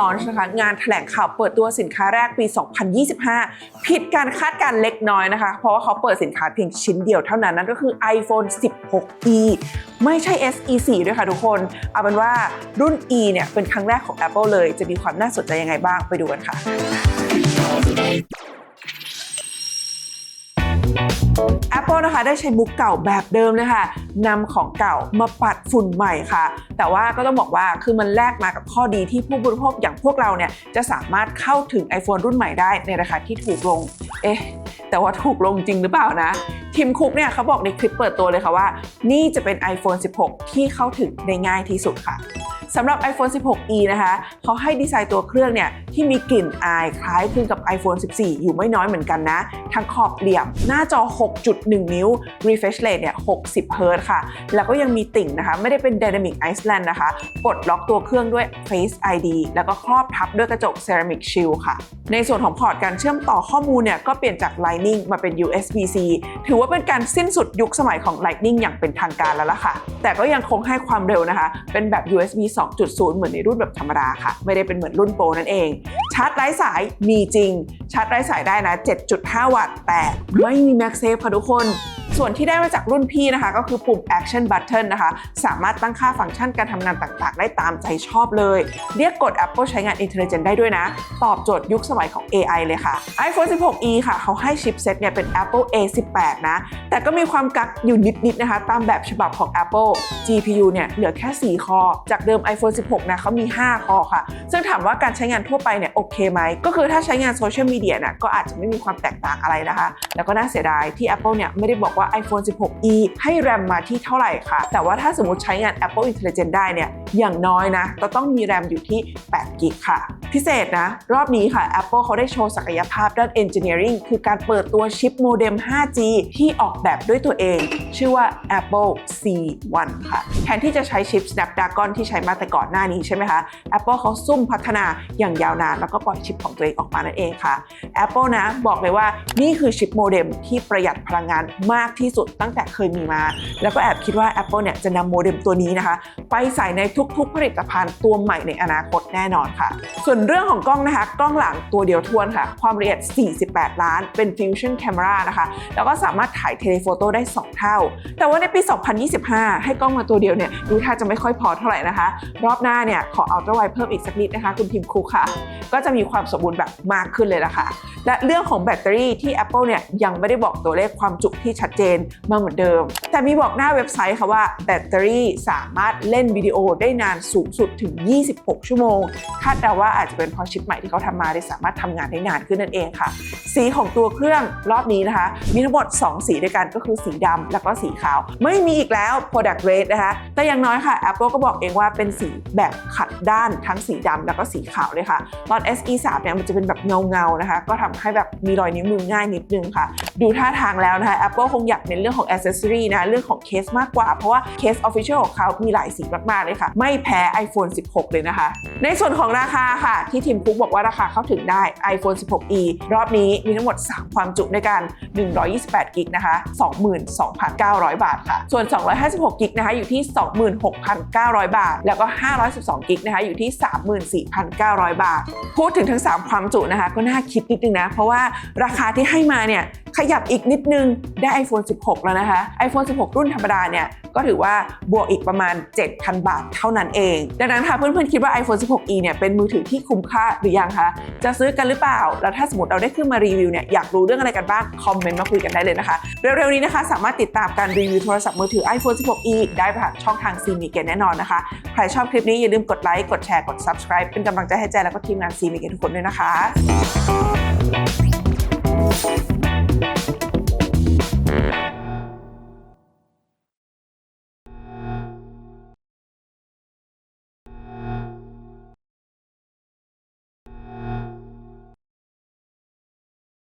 Launch นะคะงานแถลงข่าวเปิดตัวสินค้าแรกปี 2025 ผิดการคาดการณ์เล็กน้อยนะคะ เพราะว่าเขาเปิดสินค้าเพียงชิ้นเดียวเท่านั้น นั่นก็คือ iPhone 16e ไม่ใช่ SE 4ด้วยค่ะทุกคน เอาเป็นว่ารุ่น E เนี่ยเป็นครั้งแรกของ Apple เลย จะมีความน่าสนใจยังไงบ้างไปดูกันค่ะ Apple นะคะได้ใช้มุกเก่าแบบเดิมเลยค่ะนำของเก่ามาปัดฝุ่นใหม่ค่ะ แต่ว่าก็ต้องบอกว่าคือมันแลกมากับข้อดีที่ผู้บริโภคอย่างพวกเราเนี่ยจะสามารถเข้าถึง iPhone รุ่นใหม่ได้ในราคาที่ถูกลง เอ๊ะแต่ว่าถูกลงจริงหรือเปล่านะทีมคุกเนี่ยเขาบอกในคลิปเปิดตัวเลยค่ะว่า นี่จะเป็น iPhone 16 ที่เข้าถึงได้ง่ายที่สุดค่ะ สำหรับ iPhone 16e นะคะเขาให้ดีไซน์ตัวเครื่องเนี่ยที่มีกลิ่นอายคล้ายคลึงกับ iPhone 14 อยู่ไม่น้อยเหมือนกันนะ ทั้งขอบเหลี่ยม หน้าจอ 6.1 นิ้ว refresh rate เนี่ย 60 เฮิร์ตซ์ค่ะ แล้วก็ยังมีติ่งนะคะ ไม่ได้เป็น Dynamic Island นะคะปลดล็อกตัวเครื่องด้วย Face ID แล้วก็ครอบทับด้วยกระจก Ceramic Shield ค่ะ ในส่วนของพอร์ตการเชื่อมต่อข้อมูลเนี่ยก็เปลี่ยนจาก Lightning มาเป็น USB-C ถือว่าเป็นการสิ้นสุดยุคสมัยของ Lightning อย่างเป็นทางการแล้วล่ะค่ะ แต่ก็ยังคงให้ความเร็วนะคะ เป็นแบบ USB 2.0 เหมือนในรุ่นแบบธรรมดาค่ะ ไม่ได้เป็นเหมือนรุ่นโปรนั่นเอง ชาร์จไร้สายมีจริง ชาร์จไร้สายได้นะ 7.5 วัตต์ แต่ไม่มีแม็กเซฟค่ะทุกคน ส่วนที่ได้มาจากรุ่นพี่นะคะ ก็คือปุ่ม Action Button นะคะ สามารถตั้งค่าฟังก์ชันการทำงานต่างๆ ได้ตามใจชอบเลย เรียกกด Apple ใช้งาน Intelligent ได้ด้วยนะ ตอบโจทย์ยุคสมัยของ AI เลยค่ะ iPhone 16e ค่ะเขาให้ชิปเซ็ตเนี่ยเป็น Apple A18 นะ แต่ก็มีความกักอยู่นิดๆนะคะ ตามแบบฉบับของ Apple GPU เนี่ยเหลือแค่ 4 คอ จากเดิม iPhone 16 นะเขามี 5 คอค่ะ ซึ่งถามว่าการใช้งานทั่วไปเนี่ยโอเคไหม ก็คือถ้าใช้งานโซเชียลมีเดียน่ะก็อาจจะไม่มีความแตกต่างอะไรนะคะ แล้วก็น่าเสียดายที่ Apple เนี่ยไม่ได้บอกว่า iPhone 16e ให้แรมมาที่เท่าไหร่ค่ะ แต่ว่าถ้าสมมติใช้งาน Apple Intelligence ได้เนี่ยอย่างน้อยนะก็ต้องมีแรมอยู่ที่8กิกค่ะ พิเศษนะ รอบนี้ค่ะ Apple เขาได้โชว์ศักยภาพด้าน Engineering คือการเปิดตัวชิปโมเด็ม 5G ที่ออกแบบด้วยตัวเอง ชื่อว่า Apple C1 ค่ะ แทนที่จะใช้ชิป Snapdragon ที่ใช้มาแต่ก่อนหน้านี้ใช่ไหมคะ Apple เขาซุ่มพัฒนาอย่างยาวนาน แล้วก็ปล่อยชิปของตัวเองออกมานั่นเองค่ะ Apple นะบอกเลยว่านี่คือชิปโมเด็มที่ประหยัดพลังงานมากที่สุดตั้งแต่เคยมีมา แล้วก็แอบคิดว่า Apple เนี่ยจะนำโมเด็มตัวนี้นะคะ ไปใส่ในทุก ๆ ผลิตภัณฑ์ตัวใหม่ในอนาคตแน่นอนค่ะ ส่วนเรื่องของกล้องนะคะ กล้องหลังตัวเดียวทวนค่ะ ความละเอียด 48 ล้าน เป็น Fusion Camera นะคะ แล้วก็สามารถถ่ายเทเลโฟโต้ได้ 2 เท่า แต่ว่าในปี 2025 ให้กล้องมาตัวเดียวเนี่ยดูท่าจะไม่ค่อยพอเท่าไหร่นะคะ รอบหน้าเนี่ยขอเอาตัวไวเพิ่มอีกสักนิดนะคะ คุณทีมพ์คุกค่ะ ก็จะมีความสมบูรณ์แบบมากขึ้นเลยละค่ะ และเรื่องของแบตเตอรี่ที่ Apple เนี่ยยังไม่ได้บอกตัวเลขความจุที่ชัดเจนมาเหมือนเดิม แต่มีบอกหน้าเว็บไซต์ค่ะว่าแบตเตอรี่สามารถเล่นวิดีโอได้นานสูงสุดถึง 26 ชั่วโมง คาดเดาว่าอาจจะเป็นเพราะชิปใหม่ที่เขาทำมาได้สามารถทำงานได้นานขึ้นนั่นเองค่ะ สีของตัวเครื่องรอบนี้นะคะ มีทั้งหมด 2 สีด้วยกันก็คือสีดำแล้วก็สีขาว ไม่มีอีกแล้ว Product Red นะคะ แต่อย่างน้อยค่ะ Apple ก็บอกเองว่าเป็นสีแบบขัดด้านทั้งสีดำแล้วก็สีขาวเลยค่ะ ตอน SE 3เนี่ยมันจะเป็นแบบเงาเงาๆนะคะ ก็ทำให้แบบมีรอยนิ้วมือง่ายนิดนึงค่ะ ดูท่าทางแล้วนะคะ Apple คงอยากเน้นเรื่องของ accessory นะเรื่องของเคสมากกว่า เพราะว่าเคส official ของเขามีหลายสีมาก ๆ เลยค่ะ ไม่แพ้ iPhone 16 เลยนะคะ ในส่วนของราคาค่ะ ที่ทีมคุกบอกว่าราคาเข้าถึงได้ iPhone 16e รอบนี้มีทั้งหมด 3 ความจุด้วยกัน 128 กิกนะคะ 22,900 บาทค่ะ ส่วน 256 กิกนะคะ อยู่ที่ 26,900 บาท แล้วก็ 512 กิกนะคะ อยู่ที่ 34,900 บาท พูดถึงทั้ง 3 ความจุนะคะ ก็น่าคิดนิดนึงนะ เพราะว่าราคาที่ให้มาเนี่ย ขยับอีกนิดนึงได้ iPhone 16 แล้วนะคะ iPhone 16 รุ่นธรรมดาเนี่ยก็ถือว่าบวกอีกประมาณ 7,000 บาทเท่านั้นเอง ดังนั้นค่ะเพื่อนๆคิดว่า iPhone 16e เนี่ยเป็นมือถือที่คุ้มค่าหรือยังคะจะซื้อกันหรือเปล่า แล้วถ้าสมมติเราได้ขึ้นมารีวิวเนี่ยอยากรู้เรื่องอะไรกันบ้างคอมเมนต์มาคุยกันได้เลยนะคะเร็วๆนี้นะคะ สามารถติดตามการรีวิวโทรศัพท์มือถือ iPhone 16e ได้ผ่านช่องทางซีมีเกนแน่นอนนะคะใครชอบคลิปนี้อย่าลืมกดไลค์กดแชร์กด subscribe เป็นกำลังใจให้แจและก็ทีมงานซีมีเกนทุกคนด้วยนะคะ